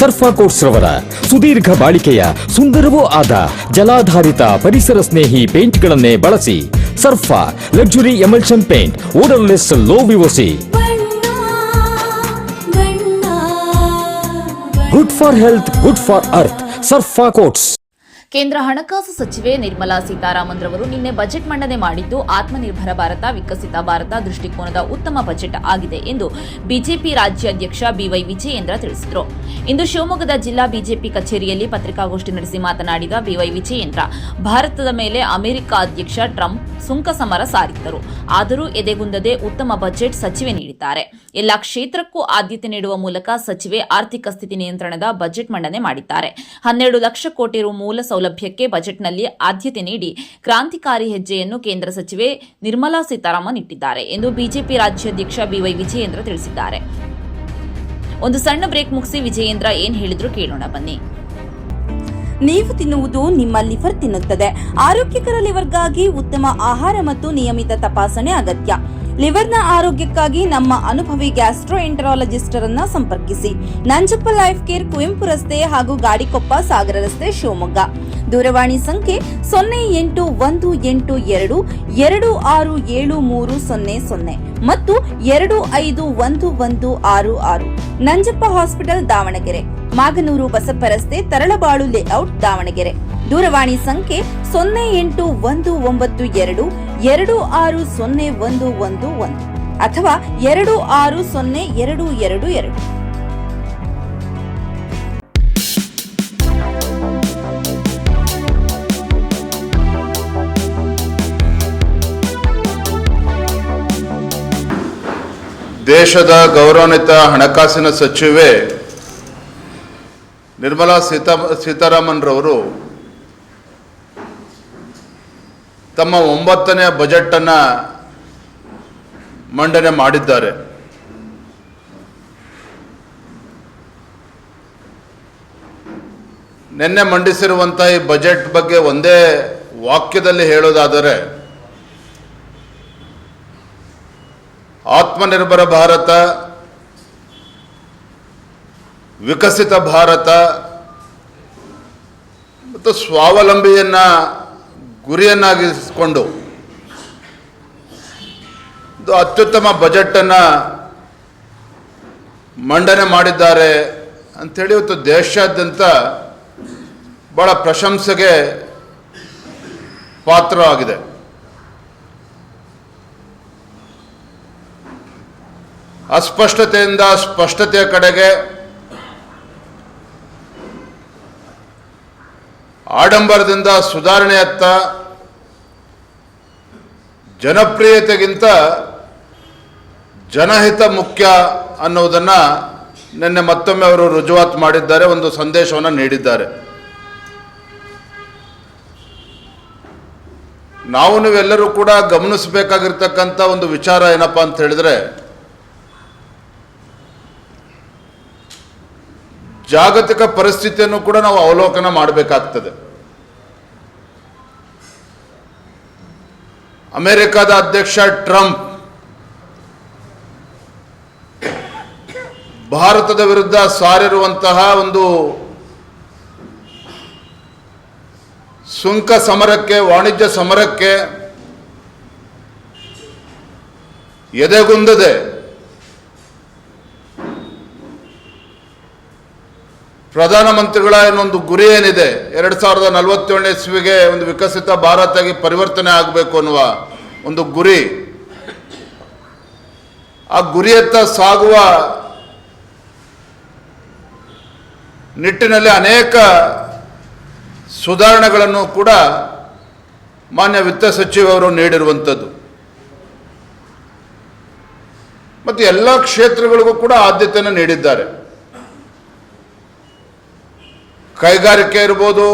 ಸರ್ಫಾ quotes ಚೆಲುವಿನ ಬಣ್ಣ ಸರ್ಫಾ quotes ರವರ ಸುದೀರ್ಘ ಬಾಳಿಕೆಯ ಸುಂದರವೂ ಆದ ಜಲಾಧಾರಿತ ಪರಿಸರ ಸ್ನೇಹಿ ಪೇಂಟ್ಗಳನ್ನೇ ಬಳಸಿ Sarfa luxury emulsion paint odourless low VOC ಬಣ್ಣ ಬಣ್ಣ good for health good for earth Sarfa coats ಕೇಂದ್ರ ಹಣಕಾಸು ಸಚಿವೆ ನಿರ್ಮಲಾ ಸೀತಾರಾಮನ್ ರವರು ನಿನ್ನೆ ಬಜೆಟ್ ಮಂಡನೆ ಮಾಡಿದ್ದು, ಆತ್ಮನಿರ್ಭರ ಭಾರತ, ವಿಕಸಿತ ಭಾರತ ದೃಷ್ಟಿಕೋನದ ಉತ್ತಮ ಬಜೆಟ್ ಆಗಿದೆ ಎಂದು ಬಿಜೆಪಿ ರಾಜ್ಯಾಧ್ಯಕ್ಷ ಬಿವೈ ವಿಜಯೇಂದ್ರ ತಿಳಿಸಿದರು. ಇಂದು ಶಿವಮೊಗ್ಗದ ಜಿಲ್ಲಾ ಬಿಜೆಪಿ ಕಚೇರಿಯಲ್ಲಿ ಪತ್ರಿಕಾಗೋಷ್ಠಿ ನಡೆಸಿ ಮಾತನಾಡಿದ ಬಿವೈ ವಿಜಯೇಂದ್ರ, ಭಾರತದ ಮೇಲೆ ಅಮೆರಿಕ ಅಧ್ಯಕ್ಷ ಟ್ರಂಪ್ ಸುಂಕ ಸಮರ ಸಾರಿದ್ದರು. ಆದರೂ ಎದೆಗುಂದದೆ ಉತ್ತಮ ಬಜೆಟ್ ಸಚಿವೆ ನೀಡಿದ್ದಾರೆ. ಎಲ್ಲಾ ಕ್ಷೇತ್ರಕ್ಕೂ ಆದ್ಯತೆ ನೀಡುವ ಮೂಲಕ ಸಚಿವೆ ಆರ್ಥಿಕ ಸ್ಥಿತಿ ನಿಯಂತ್ರಣದ ಬಜೆಟ್ ಮಂಡನೆ ಮಾಡಿದ್ದಾರೆ. ಹನ್ನೆರಡು ಲಕ್ಷ ಕೋಟಿ ರು ಮೂಲ ಸೌಲಭ್ಯಕ್ಕೆ ಬಜೆಟ್ನಲ್ಲಿ ಆದ್ಯತೆ ನೀಡಿ ಕ್ರಾಂತಿಕಾರಿ ಹೆಜ್ಜೆಯನ್ನು ಕೇಂದ್ರ ಸಚಿವೆ ನಿರ್ಮಲಾ ಸೀತಾರಾಮನ್ ಇಟ್ಟಿದ್ದಾರೆ ಎಂದು ಬಿಜೆಪಿ ರಾಜ್ಯಾಧ್ಯಕ್ಷ ಬಿವೈ ವಿಜಯೇಂದ್ರ ತಿಳಿಸಿದ್ದಾರೆ. ಒಂದು ಸಣ್ಣ ಬ್ರೇಕ್ ಮುಗಿಸಿ ವಿಜಯೇಂದ್ರ ಏನ್ ಹೇಳಿದ್ರು ಕೇಳೋಣ ಬನ್ನಿ. ನೀವು ತಿನ್ನುವುದು ನಿಮ್ಮ ಲಿವರ್ ತಿನ್ನುತ್ತದೆ. ಆರೋಗ್ಯಕರ ಲಿವರ್ಗಾಗಿ ಉತ್ತಮ ಆಹಾರ ಮತ್ತು ನಿಯಮಿತ ತಪಾಸಣೆ ಅಗತ್ಯ. ಲಿವರ್ನ ಆರೋಗ್ಯಕ್ಕಾಗಿ ನಮ್ಮ ಅನುಭವಿ ಗ್ಯಾಸ್ಟ್ರೋ ಎಂಟರಾಲಜಿಸ್ಟರನ್ನ ಸಂಪರ್ಕಿಸಿ. ನಂಜಪ್ಪ ಲೈಫ್ ಕೇರ್ ಕುವೆಂಪು ರಸ್ತೆ ಹಾಗೂ ಗಾಡಿಕೊಪ್ಪ ಸಾಗರ ರಸ್ತೆ ಶಿವಮೊಗ್ಗ. ದೂರವಾಣಿ ಸಂಖ್ಯೆ ಸೊನ್ನೆ ಎಂಟು ಒಂದು ಎಂಟು ಎರಡು ಎರಡು ಆರು ಏಳು ಮೂರು ಸೊನ್ನೆ ಸೊನ್ನೆ ಮತ್ತು ಎರಡು ಐದು ಒಂದು ಒಂದು ಆರು ಆರು. ನಂಜಪ್ಪ ಹಾಸ್ಪಿಟಲ್, ದಾವಣಗೆರೆ. ಮಾಗನೂರು ಬಸಪ್ಪ ರಸ್ತೆ ತರಳಬಾಳು ಲೇಔಟ್, ದಾವಣಗೆರೆ. ದೂರವಾಣಿ ಸಂಖ್ಯೆ ಸೊನ್ನೆ ಎಂಟು ಒಂದು ಒಂಬತ್ತು ಎರಡು ಎರಡು ಆರು ಸೊನ್ನೆ ಒಂದು ಒಂದು ಒಂದು ಅಥವಾ ಎರಡು ಆರು ಸೊನ್ನೆ ಎರಡು ಎರಡು ಎರಡು. ದೇಶದ ಗೌರವಾನ್ವಿತ ಹಣಕಾಸಿನ ಸಚಿವೆ ನಿರ್ಮಲಾ ಸೀತಾ ಸೀತಾರಾಮನ್ ರವರು ತಮ್ಮ ಒಂಬತ್ತನೇ ಬಜೆಟನ್ನು ಮಂಡನೆ ಮಾಡಿದ್ದಾರೆ. ನಿನ್ನೆ ಮಂಡಿಸಿರುವಂಥ ಈ ಬಜೆಟ್ ಬಗ್ಗೆ ಒಂದೇ ವಾಕ್ಯದಲ್ಲಿ ಹೇಳೋದಾದರೆ ಆತ್ಮನಿರ್ಭರ ಭಾರತ, ವಿಕಸಿತ ಭಾರತ, ಮತ್ತು ಸ್ವಾವಲಂಬಿಯನ್ನ ಗುರಿಯನ್ನಾಗಿಸಿಕೊಂಡು ಇದು ಅತ್ಯುತ್ತಮ ಬಜೆಟನ್ನು ಮಂಡನೆ ಮಾಡಿದ್ದಾರೆ ಅಂಥೇಳಿ ಇವತ್ತು ದೇಶಾದ್ಯಂತ ಭಾಳ ಪ್ರಶಂಸೆಗೆ ಪಾತ್ರವಾಗಿದೆ. ಅಸ್ಪಷ್ಟತೆಯಿಂದ ಸ್ಪಷ್ಟತೆಯ ಕಡೆಗೆ ಆಡಂಬರದಿಂದ ಸುಧಾರಣೆಯತ್ತ ಜನಪ್ರಿಯತೆಗಿಂತ ಜನಹಿತ ಮುಖ್ಯ ಅನ್ನೋದನ್ನು ನಿನ್ನೆ ಮತ್ತೊಮ್ಮೆ ಅವರು ರುಜುವಾತು ಮಾಡಿದ್ದಾರೆ, ಒಂದು ಸಂದೇಶವನ್ನು ನೀಡಿದ್ದಾರೆ. ನಾವು ನೀವೆಲ್ಲರೂ ಕೂಡ ಗಮನಿಸಬೇಕಾಗಿರ್ತಕ್ಕಂಥ ಒಂದು ವಿಚಾರ ಏನಪ್ಪ ಅಂತ ಹೇಳಿದ್ರೆ ಜಾಗತಿಕ ಪರಿಸ್ಥಿತಿಯನ್ನು ಕೂಡ ನಾವು ಅವಲೋಕನ ಮಾಡಬೇಕಾಗ್ತದೆ. ಅಮೆರಿಕದ ಅಧ್ಯಕ್ಷ ಟ್ರಂಪ್ ಭಾರತದ ವಿರುದ್ಧ ಸಾರಿರುವಂತಹ ಒಂದು ಸುಂಕ ಸಮರಕ್ಕೆ, ವಾಣಿಜ್ಯ ಸಮರಕ್ಕೆ ಎದೆಗುಂದದೆ ಪ್ರಧಾನಮಂತ್ರಿಗಳ ಏನೊಂದು ಗುರಿ ಏನಿದೆ? ಎರಡು ಸಾವಿರದ ನಲವತ್ತೇಳನೇ ಇಸ್ವಿಗೆ ಒಂದು ವಿಕಸಿತ ಭಾರತಾಗಿ ಪರಿವರ್ತನೆ ಆಗಬೇಕು ಅನ್ನುವ ಒಂದು ಗುರಿ. ಆ ಗುರಿಯತ್ತ ಸಾಗುವ ನಿಟ್ಟಿನಲ್ಲಿ ಅನೇಕ ಸುಧಾರಣೆಗಳನ್ನು ಕೂಡ ಮಾನ್ಯ ವಿತ್ತ ಸಚಿವರು ನೀಡಿರುವಂಥದ್ದು. ಮತ್ತು ಎಲ್ಲ ಕ್ಷೇತ್ರಗಳಿಗೂ ಕೂಡ ಆದ್ಯತೆಯನ್ನು ನೀಡಿದ್ದಾರೆ. ಕೈಗಾರಿಕೆ ಇರ್ಬೋದು,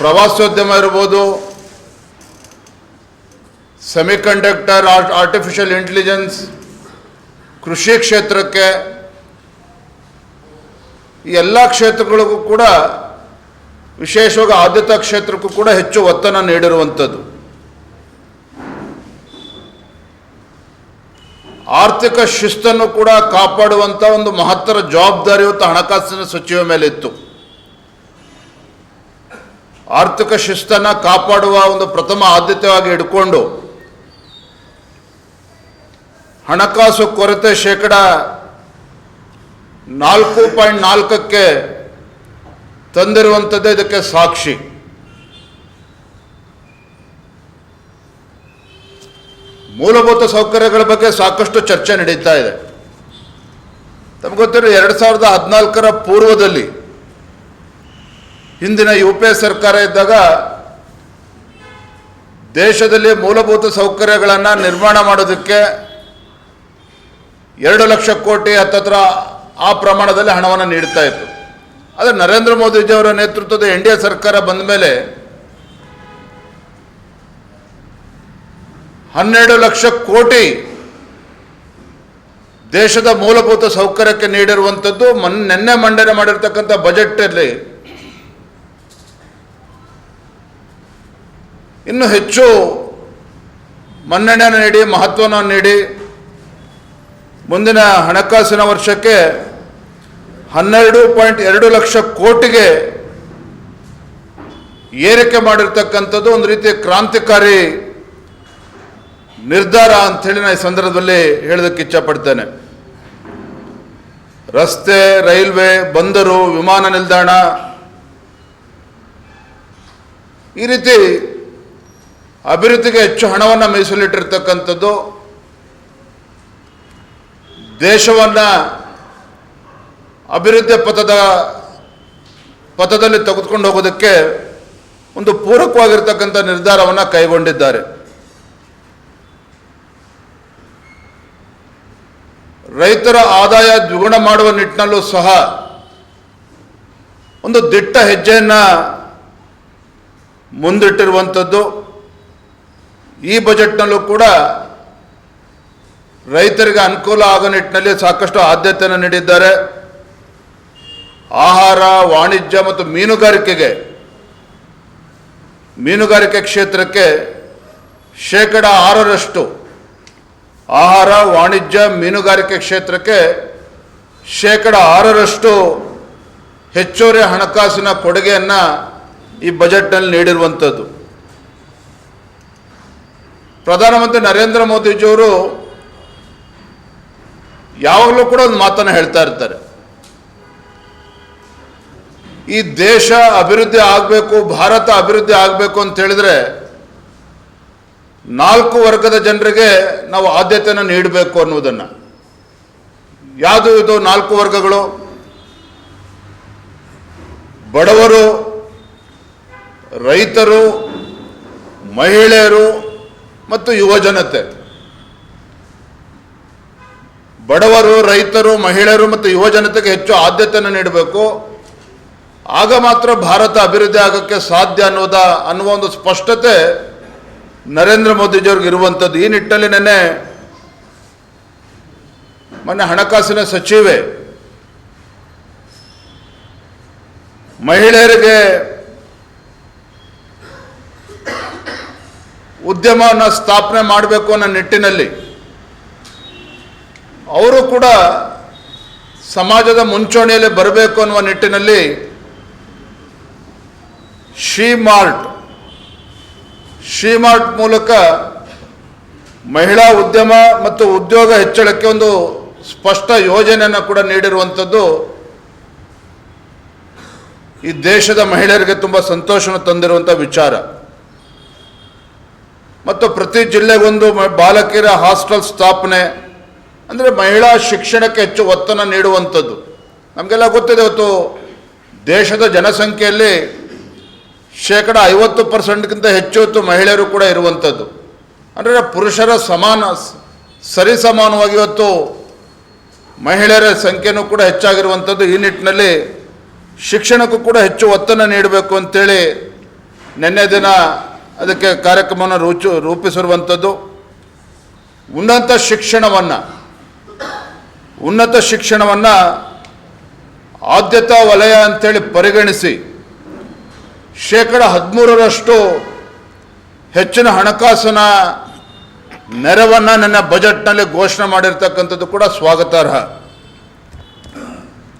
ಪ್ರವಾಸೋದ್ಯಮ ಇರ್ಬೋದು ಸೆಮಿಕಂಡಕ್ಟರ್ ಆರ್ಟಿಫಿಷಿಯಲ್ ಇಂಟೆಲಿಜೆನ್ಸ್ ಕೃಷಿ ಕ್ಷೇತ್ರಕ್ಕೆ ಈ ಎಲ್ಲ ಕ್ಷೇತ್ರಗಳಿಗೂ ಕೂಡ ವಿಶೇಷವಾಗಿ ಆದ್ಯತಾ ಕ್ಷೇತ್ರಕ್ಕೂ ಕೂಡ ಹೆಚ್ಚು ಒತ್ತನ್ನು ನೀಡಿರುವಂಥದ್ದು. ಆರ್ಥಿಕ ಶಿಸ್ತನ್ನು ಕೂಡ ಕಾಪಾಡುವಂಥ ಒಂದು ಮಹತ್ತರ ಜವಾಬ್ದಾರಿಯುತ ಹಣಕಾಸಿನ ಸಚಿವ ಮೇಲಿತ್ತು ಆರ್ಥಿಕ ಶಿಸ್ತನ್ನು ಕಾಪಾಡುವ ಒಂದು ಪ್ರಥಮ ಆದ್ಯತೆಯಾಗಿ ಇಟ್ಕೊಂಡು ಹಣಕಾಸು ಕೊರತೆ ಶೇಕಡ ನಾಲ್ಕು ಪಾಯಿಂಟ್ ನಾಲ್ಕಕ್ಕೆ ತಂದಿರುವಂಥದ್ದೇ ಇದಕ್ಕೆ ಸಾಕ್ಷಿ. ಮೂಲಭೂತ ಸೌಕರ್ಯಗಳ ಬಗ್ಗೆ ಸಾಕಷ್ಟು ಚರ್ಚೆ ನಡೀತಾ ಇದೆ. ತಮಗೆ ಗೊತ್ತಿರೋ ಎರಡು ಸಾವಿರದ ಹದಿನಾಲ್ಕರ ಪೂರ್ವದಲ್ಲಿ ಹಿಂದಿನ ಯು ಪಿ ಎ ಸರ್ಕಾರ ಇದ್ದಾಗ ದೇಶದಲ್ಲಿ ಮೂಲಭೂತ ಸೌಕರ್ಯಗಳನ್ನು ನಿರ್ಮಾಣ ಮಾಡೋದಕ್ಕೆ ಎರಡು ಲಕ್ಷ ಕೋಟಿ ಹತ್ತತ್ರ ಆ ಪ್ರಮಾಣದಲ್ಲಿ ಹಣವನ್ನು ನೀಡ್ತಾ ಇತ್ತು. ಆದರೆ ನರೇಂದ್ರ ಮೋದಿಜಿಯವರ ನೇತೃತ್ವದ ಎನ್ ಡಿ ಎ ಸರ್ಕಾರ ಬಂದ ಮೇಲೆ ಹನ್ನೆರಡು ಲಕ್ಷ ಕೋಟಿ ದೇಶದ ಮೂಲಭೂತ ಸೌಕರ್ಯಕ್ಕೆ ನೀಡಿರುವಂಥದ್ದು ಮನ್, ನಿನ್ನೆ ಮಂಡನೆ ಮಾಡಿರ್ತಕ್ಕಂಥ ಬಜೆಟಲ್ಲಿ. ಇನ್ನು ಹೆಚ್ಚು ಮನ್ನಣೆ ನೀಡಿ, ಮಹತ್ವವನ್ನು ನೀಡಿ, ಮುಂದಿನ ಹಣಕಾಸಿನ ವರ್ಷಕ್ಕೆ ಹನ್ನೆರಡು ಪಾಯಿಂಟ್ ಎರಡು ಲಕ್ಷ ಕೋಟಿಗೆ ಏರಿಕೆ ಮಾಡಿರ್ತಕ್ಕಂಥದ್ದು ಒಂದು ರೀತಿಯ ಕ್ರಾಂತಿಕಾರಿ ನಿರ್ಧಾರ ಅಂಥೇಳಿ ನಾನು ಈ ಸಂದರ್ಭದಲ್ಲಿ ಹೇಳೋದಕ್ಕೆ ಇಚ್ಛಪಡ್ತೇನೆ. ರಸ್ತೆ, ರೈಲ್ವೆ, ಬಂದರು, ವಿಮಾನ ನಿಲ್ದಾಣ ಈ ರೀತಿ ಅಭಿವೃದ್ಧಿಗೆ ಹೆಚ್ಚು ಹಣವನ್ನು ಮೀಸಲಿಟ್ಟಿರ್ತಕ್ಕಂಥದ್ದು ದೇಶವನ್ನು ಅಭಿವೃದ್ಧಿ ಪಥದ ಪಥದಲ್ಲಿ ತೆಗೆದುಕೊಂಡು ಹೋಗೋದಕ್ಕೆ ಒಂದು ಪೂರಕವಾಗಿರ್ತಕ್ಕಂಥ ನಿರ್ಧಾರವನ್ನು ಕೈಗೊಂಡಿದ್ದಾರೆ. ರೈತರ ಆದಾಯ ದ್ವಿಗುಣ ಮಾಡುವ ನಿಟ್ಟಿನಲ್ಲೂ ಸಹ ಒಂದು ದಿಟ್ಟ ಹೆಜ್ಜೆಯನ್ನು ಮುಂದಿಟ್ಟಿರುವಂಥದ್ದು. ಈ ಬಜೆಟ್ನಲ್ಲೂ ಕೂಡ ರೈತರಿಗೆ ಅನುಕೂಲ ಆಗೋ ನಿಟ್ಟಿನಲ್ಲಿ ಸಾಕಷ್ಟು ಆದ್ಯತೆಯನ್ನು ನೀಡಿದ್ದಾರೆ. ಆಹಾರ, ವಾಣಿಜ್ಯ ಮತ್ತು ಮೀನುಗಾರಿಕೆಗೆ, ಮೀನುಗಾರಿಕೆ ಕ್ಷೇತ್ರಕ್ಕೆ ಶೇಕಡ ಆರರಷ್ಟು ಆಹಾರ, ವಾಣಿಜ್ಯ, ಮೀನುಗಾರಿಕೆ ಕ್ಷೇತ್ರಕ್ಕೆ ಶೇಕಡ ಆರರಷ್ಟು ಹೆಚ್ಚುವರಿ ಹಣಕಾಸಿನ ಕೊಡುಗೆಯನ್ನು ಈ ಬಜೆಟ್ನಲ್ಲಿ ನೀಡಿರುವಂಥದ್ದು. ಪ್ರಧಾನಮಂತ್ರಿ ನರೇಂದ್ರ ಮೋದಿಜಿಯವರು ಯಾವಾಗಲೂ ಕೂಡ ಒಂದು ಮಾತನ್ನು ಹೇಳ್ತಾ ಇರ್ತಾರೆ. ಈ ದೇಶ ಅಭಿವೃದ್ಧಿ ಆಗಬೇಕು, ಭಾರತ ಅಭಿವೃದ್ಧಿ ಆಗಬೇಕು ಅಂತ ಹೇಳಿದ್ರೆ ನಾಲ್ಕು ವರ್ಗದ ಜನರಿಗೆ ನಾವು ಆದ್ಯತೆಯನ್ನು ನೀಡಬೇಕು ಅನ್ನುವುದನ್ನು. ಯಾವುದು ಇದು ನಾಲ್ಕು ವರ್ಗಗಳು? ಬಡವರು, ರೈತರು, ಮಹಿಳೆಯರು ಮತ್ತು ಯುವಜನತೆ ಬಡವರು, ರೈತರು, ಮಹಿಳೆಯರು ಮತ್ತು ಯುವಜನತೆಗೆ ಹೆಚ್ಚು ಆದ್ಯತೆಯನ್ನು ನೀಡಬೇಕು. ಆಗ ಮಾತ್ರ ಭಾರತ ಅಭಿವೃದ್ಧಿ ಆಗೋಕ್ಕೆ ಸಾಧ್ಯ ಅನ್ನೋದ ಅನ್ನುವ ಒಂದು ಸ್ಪಷ್ಟತೆ ನರೇಂದ್ರ ಮೋದಿಜಿಯವ್ರಿಗೆ ಇರುವಂಥದ್ದು ಈ ನಿಟ್ಟಲ್ಲಿ ನೆನ್ನೆ ಮೊನ್ನೆ ಹಣಕಾಸಿನ ಸಚಿವೆ ಮಹಿಳೆಯರಿಗೆ ಉದ್ಯಮವನ್ನು ಸ್ಥಾಪನೆ ಮಾಡಬೇಕು ಅನ್ನೋ ನಿಟ್ಟಿನಲ್ಲಿ ಅವರು ಕೂಡ ಸಮಾಜದ ಮುಂಚೂಣಿಯಲ್ಲಿ ಬರಬೇಕು ಅನ್ನುವ ನಿಟ್ಟಿನಲ್ಲಿ ಶಿ ಮಾರ್ಟ್ ಶಿ ಮಾರ್ಟ್ ಮೂಲಕ ಮಹಿಳಾ ಉದ್ಯಮ ಮತ್ತು ಉದ್ಯೋಗ ಹೆಚ್ಚಳಕ್ಕೆ ಒಂದು ಸ್ಪಷ್ಟ ಯೋಜನೆಯನ್ನು ಕೂಡ ನೀಡಿರುವಂಥದ್ದು ಈ ದೇಶದ ಮಹಿಳೆಯರಿಗೆ ತುಂಬ ಸಂತೋಷವನ್ನು ತಂದಿರುವಂಥ ವಿಚಾರ. ಮತ್ತು ಪ್ರತಿ ಜಿಲ್ಲೆಗೊಂದು ಬಾಲಕಿಯರ ಹಾಸ್ಟೆಲ್ ಸ್ಥಾಪನೆ, ಅಂದರೆ ಮಹಿಳಾ ಶಿಕ್ಷಣಕ್ಕೆ ಹೆಚ್ಚು ಒತ್ತನ್ನು ನೀಡುವಂಥದ್ದು. ನಮಗೆಲ್ಲ ಗೊತ್ತಿದೆ, ಇವತ್ತು ದೇಶದ ಜನಸಂಖ್ಯೆಯಲ್ಲಿ ಶೇಕಡ ಐವತ್ತು ಪರ್ಸೆಂಟ್ಗಿಂತ ಹೆಚ್ಚು ಹೊತ್ತು ಮಹಿಳೆಯರು ಕೂಡ ಇರುವಂಥದ್ದು. ಅಂದರೆ ಪುರುಷರ ಸಮಾನ, ಸರಿ ಸರಿಸಮಾನವಾಗಿ ಇವತ್ತು ಮಹಿಳೆಯರ ಸಂಖ್ಯೆನೂ ಕೂಡ ಹೆಚ್ಚಾಗಿರುವಂಥದ್ದು. ಈ ನಿಟ್ಟಿನಲ್ಲಿ ಶಿಕ್ಷಣಕ್ಕೂ ಕೂಡ ಹೆಚ್ಚು ಒತ್ತನ್ನು ನೀಡಬೇಕು ಅಂತೇಳಿ ನಿನ್ನೆ ದಿನ ಅದಕ್ಕೆ ಕಾರ್ಯಕ್ರಮವನ್ನು ರೂಚು, ರೂಪಿಸಿರುವಂಥದ್ದು. ಉನ್ನತ ಶಿಕ್ಷಣವನ್ನು ಉನ್ನತ ಶಿಕ್ಷಣವನ್ನು ಆದ್ಯತಾ ವಲಯ ಅಂತೇಳಿ ಪರಿಗಣಿಸಿ ಶೇಕಡ ಹದಿಮೂರರಷ್ಟು ಹೆಚ್ಚಿನ ಹಣಕಾಸಿನ ನೆರವನ್ನು ನನ್ನ ಬಜೆಟ್ನಲ್ಲಿ ಘೋಷಣೆ ಮಾಡಿರ್ತಕ್ಕಂಥದ್ದು ಕೂಡ ಸ್ವಾಗತಾರ್ಹ.